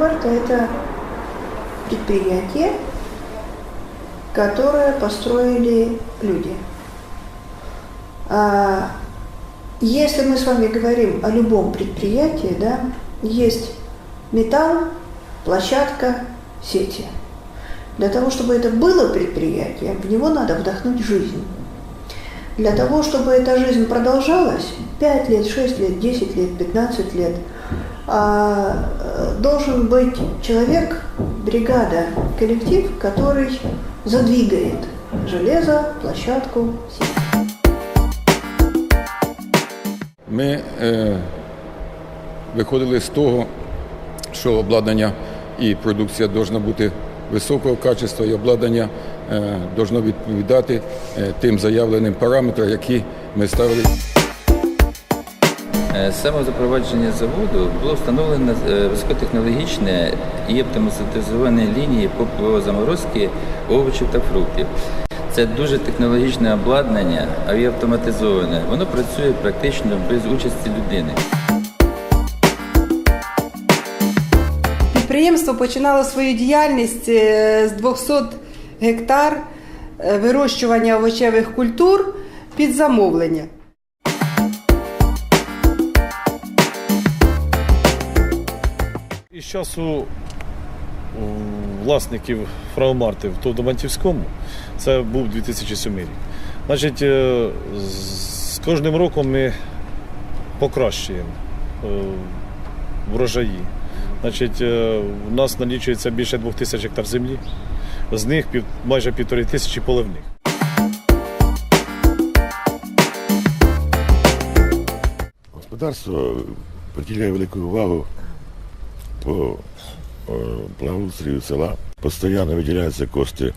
Фраумарта – это предприятие, которое построили люди. А если мы с вами говорим о любом предприятии, да, есть металл, площадка, сети. Для того, чтобы это было предприятие, в него надо вдохнуть жизнь. Для того, чтобы эта жизнь продолжалась, 5 лет, 6 лет, 10 лет, 15 лет, должен быть человек, бригада, коллектив, который задвигает железо, площадку, сеть. Ми е, виходили з того, що обладнання і продукція повинна бути високого качества, і обладнання е, відповідати е, тим заявленим параметрам, які ми ставили. Е, самого запровадження заводу було встановлено е, високотехнологічне і автоматизовані лінії по заморозки овочів та фруктів. Це дуже технологічне обладнання, а і автоматизоване. Воно працює практично без участі людини. Підприємство починало свою діяльність е, з 200 гектар вирощування овочевих культур під замовлення. Із часу власників Фраумарти в Тодомантівському, це був 2007 рік. Значить, е, з- кожним роком ми покращуємо е, врожаї. Значить, е, у нас налічується більше двох тисяч гектар землі, з них майже півтори тисячі поливних. Господарство приділяє велику увагу по е, благоустрою села. Постійно виділяються кошти,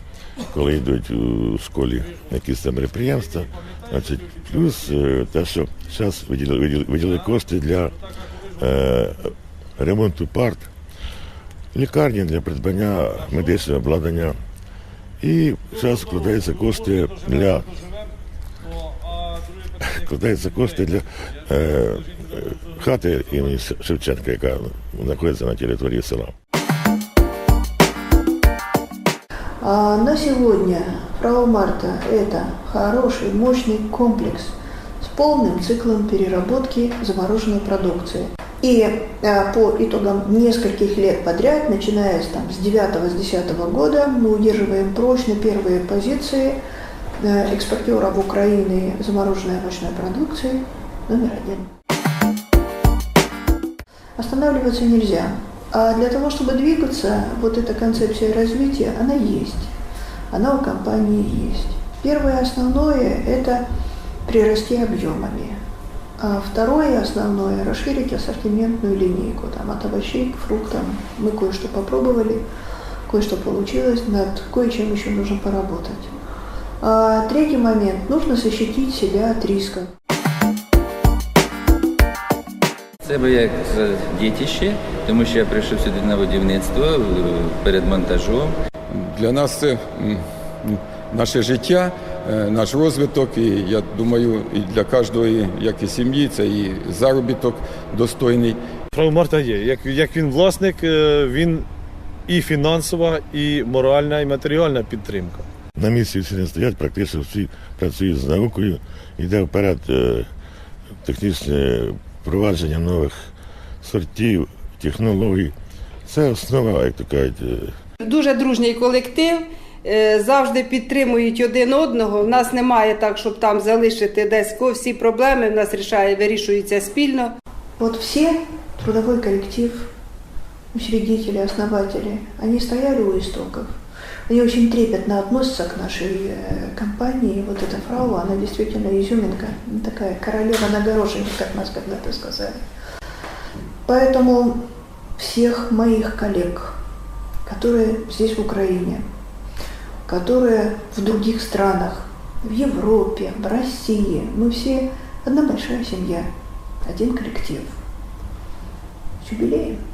коли йдуть у школі якісь там мероприємства. Значить, плюс е, те, що зараз виділили, виділи, виділили кошти для е, ремонту парт, лікарні для придбання медичного обладнання. І зараз вкладаються кошти для вкладаються кошти для е, е, хати імені Шевченка, яка знаходиться на території села. А на сегодня Фрау Марта – это хороший, мощный комплекс с полным циклом переработки замороженной продукции. И а, по итогам нескольких лет подряд, начиная с, там, с 9-10 года, мы удерживаем прочно первые позиции экспортеров Украины замороженной овощной продукции номер один. Останавливаться нельзя. А для того, чтобы двигаться, вот эта концепция развития, она есть. Она у компании есть. Первое основное – это прирасти объемами. А второе основное – расширить ассортиментную линейку. Там, от овощей к фруктам. Мы кое-что попробовали, кое-что получилось, над кое-чем еще нужно поработать. А третий момент – нужно защитить себя от риска. Це як дітище, тому що я прийшов сюди на будівництво е, перед монтажом. Для нас це наше життя, е, наш розвиток, і я думаю, і для кожної, як і сім'ї, це і заробіток достойний. Фраумарта є. Як, як він власник, е, він і фінансова, і моральна, і матеріальна підтримка. На місці всі не стоять, практично всі працюють з наукою, йде вперед е, технічне впровадження нових сортів, технологій. Це основа, як то кажуть. е, Дуже дружній колектив. е, Завжди підтримують один одного. У нас немає так, щоб там залишити десь ко- всі проблеми. У нас рішає, вирішуються спільно. Вот все, трудовой коллектив, учредители, основатели, они стояли у истоков. Они очень трепетно относятся к нашей э, компании. Вот эта фрау, она действительно изюминка, такая королева на горошине, как нас когда-то сказали. Поэтому всех моих коллег, которые здесь в Украине, которые в других странах, в Европе, в России, мы все одна большая семья, один коллектив. С юбилеем!